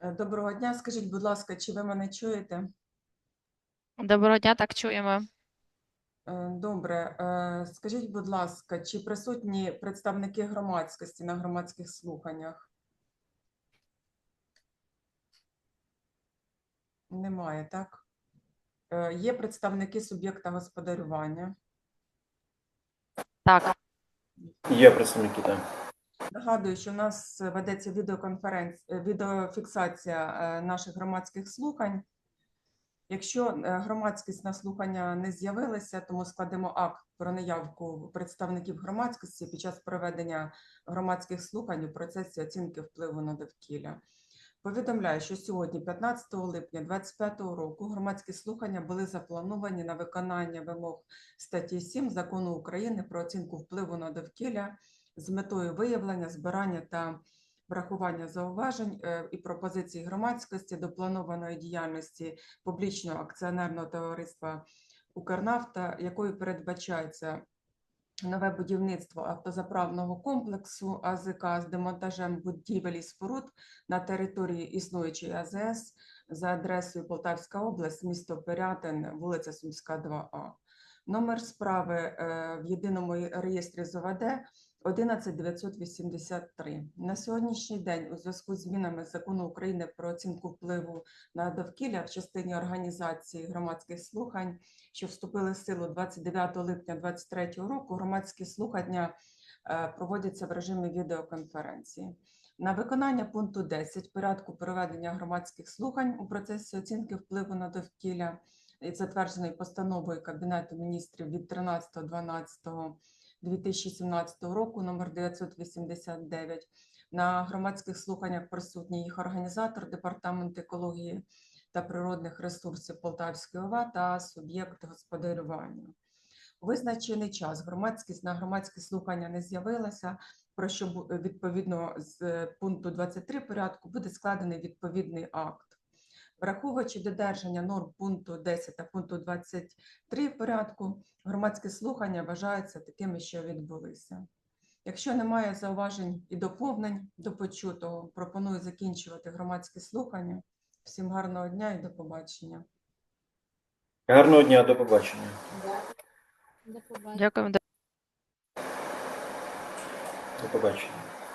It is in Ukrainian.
Е, Доброго дня. Скажіть, будь ласка, чи ви мене чуєте? Доброго дня, так чуємо. Е, Добре. Е, Скажіть, будь ласка, чи присутні представники громадськості на громадських слуханнях? Немає, так? Є представники суб'єкта господарювання. Так, Є представники, так. Нагадую, що у нас ведеться відеоконференція, відеофіксація е, наших громадських слухань. Якщо е, громадськість на слухання не з'явилася, тому складемо акт про наявку представників громадськості під час проведення громадських слухань у процесі оцінки впливу на довкілля. Повідомляю, що сьогодні, 15 липня 2025 року, громадські слухання були заплановані на виконання вимог статті 7 Закону України про оцінку впливу на довкілля з метою виявлення, збирання та врахування зауважень е, і пропозицій громадськості до планованої діяльності публічного акціонерного товариства Укрнафта, якою передбачається нове будівництво автозаправного комплексу АЗК з демонтажем будівель і споруд на території існуючої АЗС за адресою Полтавська область, місто Пирятин, вулиця Сумська, 2А. Номер справи е, в єдиному реєстрі ЗОВД 11983. На сьогоднішній день у зв'язку з змінами закону України про оцінку впливу на довкілля в частині організації громадських слухань, що вступили в силу 29 липня 2023 року, громадські слухання е, проводяться в режимі відеоконференції. На виконання пункту 10 порядку проведення громадських слухань у процесі оцінки впливу на довкілля і затверджений постановою Кабінету міністрів від 13.12.2017 року номер 989. На громадських слуханнях присутній їх організатор Департамент екології та природних ресурсів Полтавської ОВА та суб'єкт господарювання. Визначений час громадськість на громадські слухання не з'явилася, про що відповідно з е, пункту 23 порядку буде складений відповідний акт. Враховуючи додержання норм пункту 10 та пункту 23 порядку, громадські слухання вважаються такими, що відбулися. Якщо немає зауважень і доповнень до почутого, пропоную закінчувати громадські слухання. Всім гарного дня і до побачення. Гарного дня, до побачення. дякуємо. До побачення.